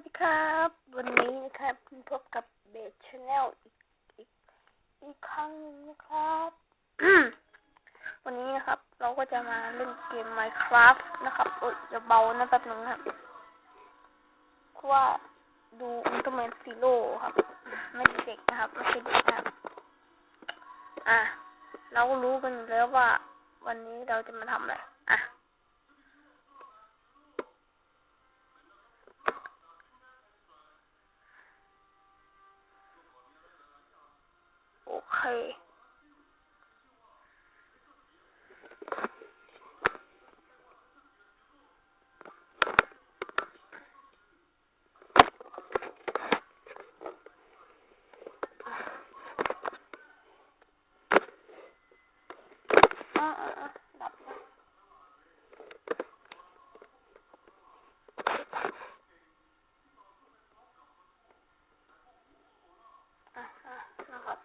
วัสดีครับ วันนี้นะครับพบกับเบสชาแนลอีกอีกอีกครั้งนึงนะครับ วันนี้นะครับ เราก็จะมาเล่นเกม Minecraft นะครับโอ้ยจะเบานะแป๊บนึงครับเพราะว่าดูอุลตร้าแมนซีโร่ครับ ไม่ใช่เด็กนะครับไม่ใช่เด็กนะครับ อะ เรารู้กันแล้วว่า วันนี้เราจะมาทำอะไรอะ โอเค อ่าอ่าอ่าดับนะอะอะนะครับ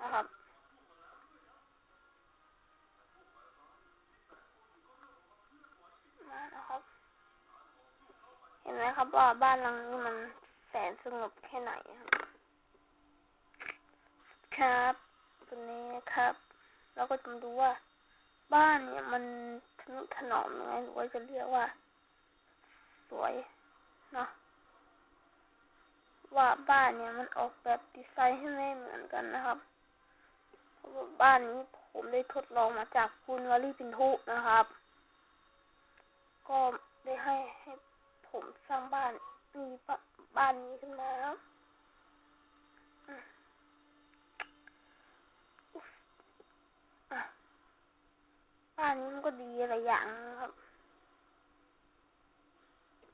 นะครับ มานะครับ เห็นไหมครับว่าบ้านหลังนี้มันแสนสงบแค่ไหนครับครับตัวนี้นะครับ เราก็จะมาดูว่า บ้านเนี่ยมันทนุถนอมยังไงหรือว่าจะเรียกว่า สวยเนาะว่าบ้านเนี่ยมันออกแบบดีไซน์ให้ไม่เหมือนกันนะครับเพราะว่าบ้านนี้ผมได้ทดลองมาจากคุณวลีพินทุนะครับ ก็ได้ให้ให้างบ้านมีบ้าบ้านนี้ขึ้นมาครับอืมอุ๊ยอะบ้านนี้มันก็ดีหลายอย่างครับ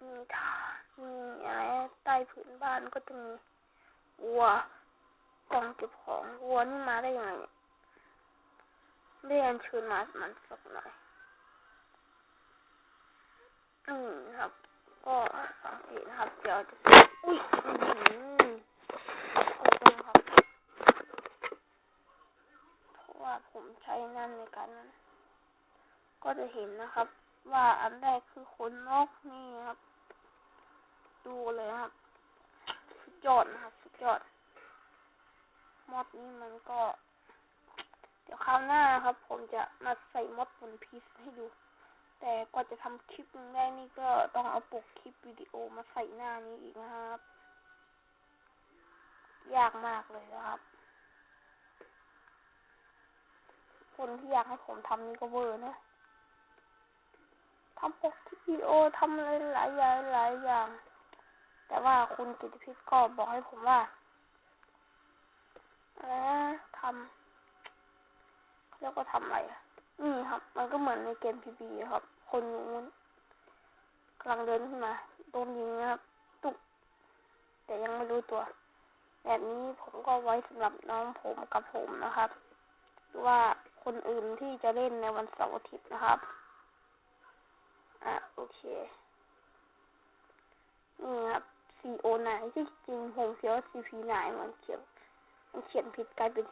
มีท่ามีอะไรใต้ผืนบ้านก็จะมีวัวกล่องเก็บของวัวนี่มาได้ยังไงเนี่ยได้อัญเชิญมามันสักหน่อยอืมครับ ก็ สังเกตนะครับ เดี๋ยวจะอุ้ยขอบคุณครับ เพราะว่าผมใช้นั่นในการนั้น ก็จะเห็นนะครับ ว่าอันแรกคือขนนกนี่ครับ ดูเลยครับ สุดยอดนะครับสุดยอด มอดนี้มันก็ เดี๋ยวคราวหน้าครับ ผมจะมาใส่มอดบนพีซให้ดู แต่กว่าจะทำคลิปนึงได้นี่ก็ต้องเอาปกคลิปวิดีโอมาใส่หน้านี้อีกนะครับ ยากมากเลยนะครับ คนที่อยากให้ผมทำนี่ก็เวอร์นะทำปกคลิปวิดีโอทำอะไรหลายอย่างหลายอย่าง แต่ว่าคุณกิติพิษก็บอกให้ผมว่าอะไรนะทำแล้วก็ทำอะไร อะนี่ครับ มันก็เหมือนในเกมพีบีครับคนอยู่นู้นกำลังเดินขึ้นมาโดนยิงนะครับ ตุก แต่ยังไม่รู้ตัว แบบนี้ผมก็ไว้สำหรับน้องผมกับผมนะครับ ว่าคนอื่นที่จะเล่นในวันเสาร์อาทิตย์นะครับ อะโอเค นี่ครับ C O 9ที่จริงผมเขียนว่า C P 9มันเขียนมันเขียนผิดกลายเป็น